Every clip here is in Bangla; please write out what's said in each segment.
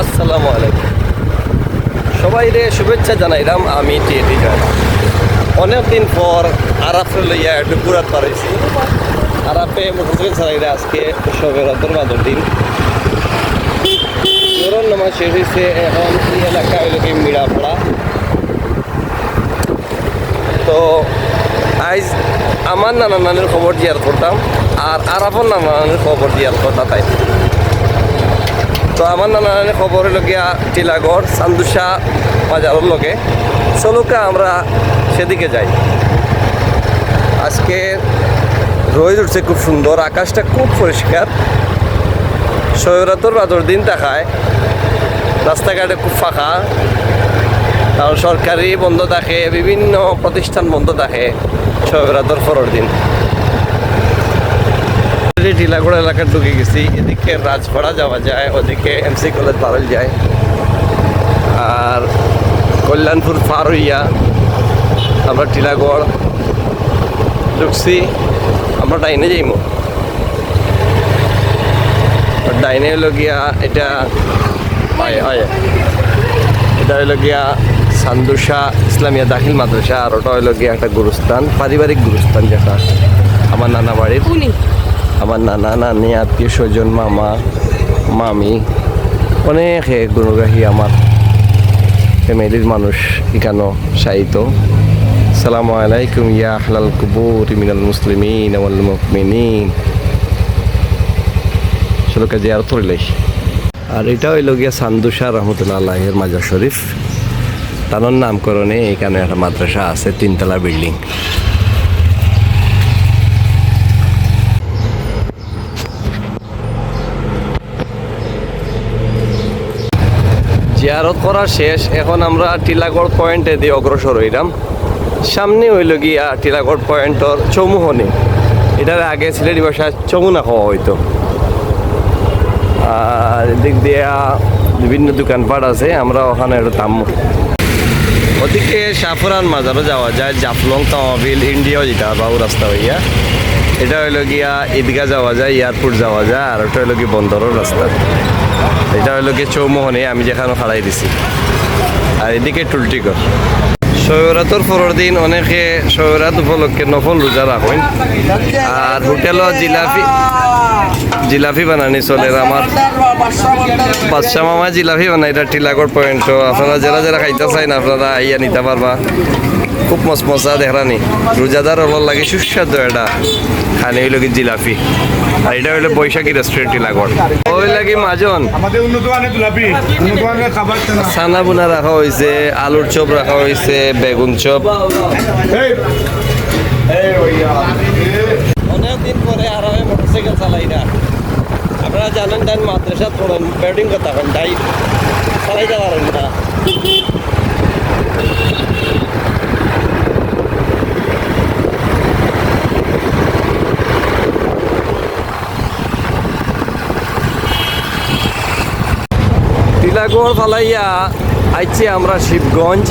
আসসালামু আলাইকুম। সবাই রে শুভেচ্ছা জানাইলাম, আমি টিএটি জয়। অনেকদিন পর আরাফে লইয়া একটু ঘুরাত পারাইছি আরাফে মোটরসাইকেল চালাইলে আজকে সবে রাতের বাদর দিন। জোরন নামাজ শেষ হয়েছে এখন এই এলাকা হইল কি মিরাপড়া। তো আজ আমার নানা নানির খবর জিয়ার করতাম, আর আরাফর নানা নানির খবর জিয়ার করতাম তাই। তো আমার নানা নানি খবর হলো গিয়া টিলাগড়, সান্দুসা বাজারের লগে। চলুকা আমরা সেদিকে যাই। আজকে রোদ উঠছে খুব সুন্দর, আকাশটা খুব পরিষ্কার। সৈরাতর বাদর দিন দেখায়। রাস্তাঘাটে খুব ফাঁকা। কারণ সরকারি বন্ধ থাকে বিভিন্ন প্রতিষ্ঠান বন্ধ থাকে সৈরাতর পরের দিন। টিলাগড় এলাকা ঢুকে গেছি এদিকে রাজপাড়া যাওয়া যায় ওদিকে এমসি কলেজ পারল যায় আর কল্যাণপুর পার হইয়া আমরা টিলাগড় ঢুকছি আমরা ডাইনে যাইম ডাইনে হলো গিয়া এটা হয় হয় এটা হলো গিয়া সান্দুসা ইসলামিয়া দাখিল মাদ্রাসা আর ওটা হলো গিয়া একটা গুরুস্থান পারিবারিক গুরুস্থান যেটা আমার নানা বাড়ির আমার নানা, নানি, আত্মীয় স্বজন, মামা, মামি, অনেক গুণগ্রাহী আমার ফ্যামিলির মানুষ এখানো সাহিত্য সালামু আলাইকুম, ইয়া আহলাল কুবুর, মিনাল মুসলিমিন ওয়াল মুমিনিন। সেলোকে জিয়ারত করিলাই। আর এটা হইল গিয়া সান্দুসা রহমতুল্লাহ আল্লাহের মাজার শরীফ। তার নামকরণে এখানে একটা মাদ্রাসা আছে, তিনতলা বিল্ডিং। জিয়ারত করা শেষ, এখন আমরা টিলাগড় পয়েন্টে দিয়ে অগ্রসর হইলাম। সামনে হইল গিয়া টিলাগড় পয়েন্টর চৌমুহনি। এটার আগে সিলেটি ভাষায় চমুনা খাওয়া হইতো। আর এদিক দিয়া বিভিন্ন দোকানপাট আছে, আমরা ওখানে একটু দাম ওদিকে সাফরান মাজারও যাওয়া যায়, জাফলং তামাবিল ইন্ডিয়াও যেটা বাবু রাস্তা হইয়া। এটা হইল গিয়া ঈদগাহ যাওয়া যায় এয়ারপোর্ট যাওয়া যায়, আর ওটা হইল কি বন্দরের রাস্তা। এটা হইল গিয়ে চৌমোহনে আমি যেখানে খাড়াই দিছি। আর এদিকে টুলটিকর সৈরাতর পরের দিন অনেকে সৈরাত উপলক্ষে নফল রোজা রাখেন। আর হোটেলও জিলাপি জিলাপি বানানি চলে আমার বাদশা মামা জিলাপি বানাই এটা টিলাগড় পয়েন্ট আপনারা যারা যারা খাইতে চাই না আপনারা আইয়া নিতে পারবা। খুব মসমসা দেখরানি রোজাদার হল লাগে সুস্বাদু এটা। খানি হইল কি জিলাপি। আর এটা হইল বৈশাখী রেস্টুরেন্ট টিলাগড় ওই লাগি মাজন। আমাদের উন্নত মানের গোলাপি উন্নত মানের খাবার তো না। ছানা বুনা রাখা হয়েছে আলুর চপ রাখা হয়েছে বেগুন চপ। এই, এই অনেকদিন পরে আর আমি মোটরসাইকেল চালাই না। আপনারা জানেন তাই মাদ্রাসা পড়েন ব্যাটিং কথা হন তাই চালাইতে পারেন না। টিলাগড় ফালাইয়া আইছি আমরা শিবগঞ্জ।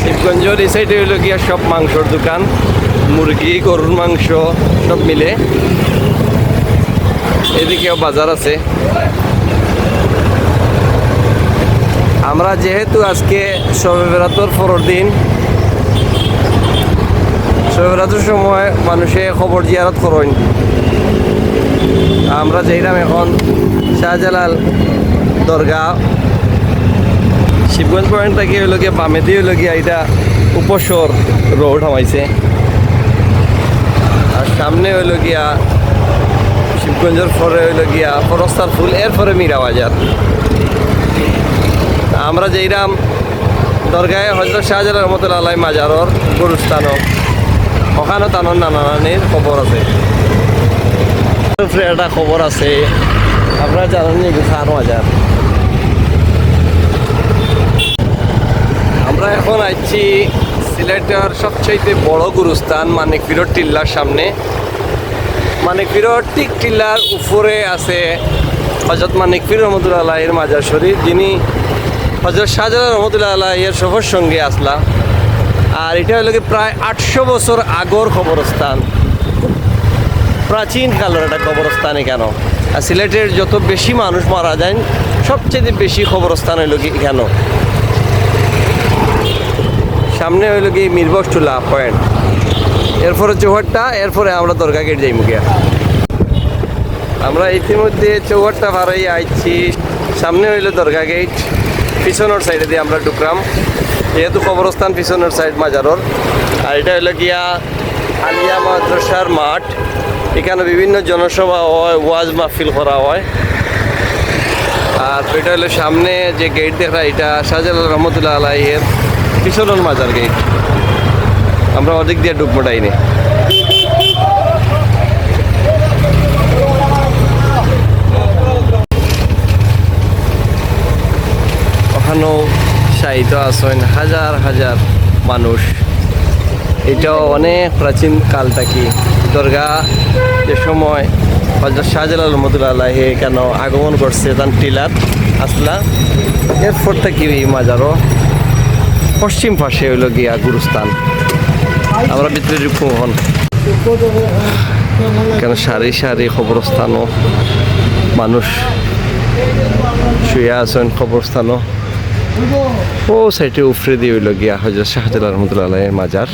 শিবগঞ্জের এই সাইডে হইল গিয়া সব মাংসর দোকান, মুরগি, গরুর মাংস সব মিলে। এদিকেও বাজার আছে। আমরা যেহেতু আজকে শবে বেরাতর পরের দিন, শবে বেরাতর সময় মানুষে খবর জিয়ারত করেন। আমরা যাইলাম এখন শাহজালাল দরগা শিবগঞ্জ পয়েন্ট থেকে হইল গিয়া বামে হইল গিয়া এটা উপসর রোড হমাইছে। আর সামনে হইল গিয়া শিবগঞ্জের পরে হইল গিয়া ফরস্তার ফুল, এরপরে মীরা বাজার। আমরা যেইরাম দরগায় হজরত শাহজালাল রহমতুল্লাহ মাজারর গুরুস্থানও ওখানে তানোর নানা নানির খবর আছে। একটা খবর আছে। আপনারা জানেন নি খান বাজার আমরা এখন আইছি সিলেটের সবচাইতে বড় গুরুস্থান মানিক ফিরোর টিল্লার সামনে। মানিক ফিরোর ঠিক টিল্লার উপরে আছে হজরত মানিক ফির রহমতুল্লাহ আলাহের মাজার শরীফ, যিনি হজরত শাহজালাল রহমতুল্লাহ আলাহের সফর সঙ্গে আসলাম আর এটা হলো প্রায় আটশো বছর আগর কবরস্থান। প্রাচীন কালের একটা কবরস্থান কেন আর সিলেটের যত বেশি মানুষ মারা যায় সবচেয়ে বেশি খবরস্থান হইল কি কেন সামনে হইল কি মিরবক্সটুলা পয়েন্ট। এরপরে চৌহাট্টা, এরপরে আমরা দরগা গেট যাই মুখিয়া আমরা ইতিমধ্যে চৌহাট্টা ভাড়াই আইছি। সামনে হইল দরগা গেট, পিছনের সাইডে দিয়ে আমরা ঢুকলাম। যেহেতু কবরস্থান পিছনের সাইড মাজারর। আর এটা হইল গিয়া আলিয়া মাদ্রাসার মাঠ। এখানে বিভিন্ন জনসভা হয়, ওয়াজ মাহফিল করা হয়। আর এটা হলো সামনে যে গেট দেখা, এটা শাহজালাল রহমতুল্লাহ আলাইয়ের পিছনের মাজার গেট আমরা অধিক দিয়ে ঢুকবো ডাইনে। ওখানেও সাহিত্য আছেন হাজার হাজার মানুষ। এটাও অনেক প্রাচীন কাল থাকি দরগা যে সময় হজরত শাহজালাল রহমতুল্লাহ কেন আগমন করছে, তার টিলার আসলা। এরপর থেকে এই মাজারও পশ্চিম পাশে হইল গিয়া গুরুস্থান। আমরা ভিতরে ঢুকবো হন কেন সারি সারি খবরস্থানও মানুষ শুয়ে আছেন খবরস্থানও ও সাইডে উফরে দিয়ে হইল গিয়া হজরত শাহজালাল রহমতুল্লাহ মাজার।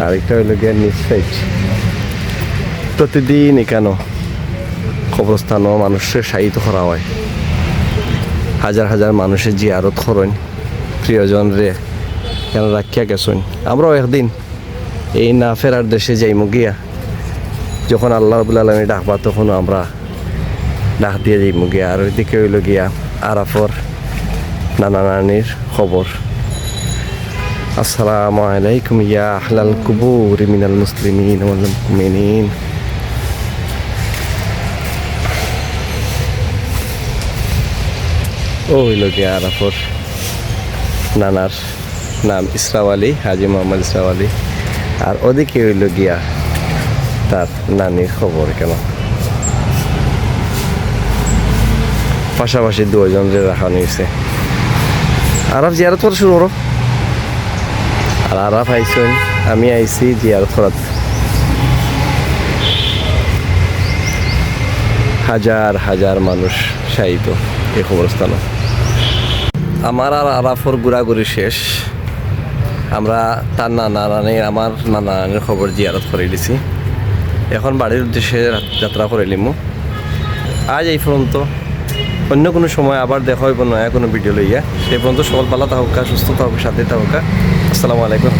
আর একটা হইল গিয়া নিচ সাইড প্রতিদিন এখানো কবরস্থানও মানুষের সাহিত্য করা হয়। হাজার হাজার মানুষের জিয়ারত করেন। প্রিয়জন রে কেন রাখিয়া গেছেন। আমরাও একদিন এই না ফেরার দেশে যাইমু গিয়া। যখন আল্লাহ রবুল আলমী ডাকবা, তখন আমরা ডাক দিয়ে যাইমু গিয়া। আর ওইদিকে হইল গিয়া আরাফর নানা নানির খবর। আসসালামু আলাইকুম ইয়া আহলাল কুবুর মিনাল মুসলিমিন ওয়াল মুমিনিন ও হইল গিয়া আরাফর নানার নাম ইসরাও আলী, হাজি মোহাম্মদ ইসরাও আলী। আর ওদিকে হইল গিয়া তার নানির খবর কেন পাশাপাশি দুজন রাখা নিয়েছে আরাফ, জিয়ারত করা শুরু করো। আর আরাফ আমি আইছি জিয়ারত করাত হাজার হাজার মানুষ শায়িত এই খবরস্থানে আমার আর আরাফর ঘোরাঘুরি শেষ। আমরা তার নানা নানি আমার নানা নানির খবর জিয়ারত করে দিছি। এখন বাড়ির উদ্দেশ্যে যাত্রা করে নিমু। আজ এই পর্যন্ত। অন্য কোনো সময় আবার দেখা হইব, নয়া কোনো ভিডিও লইয়া। সেই পর্যন্ত সকল পালা থাকুক, সুস্থ থাকুক, সাথে থাকুক। আসসালামু আলাইকুম।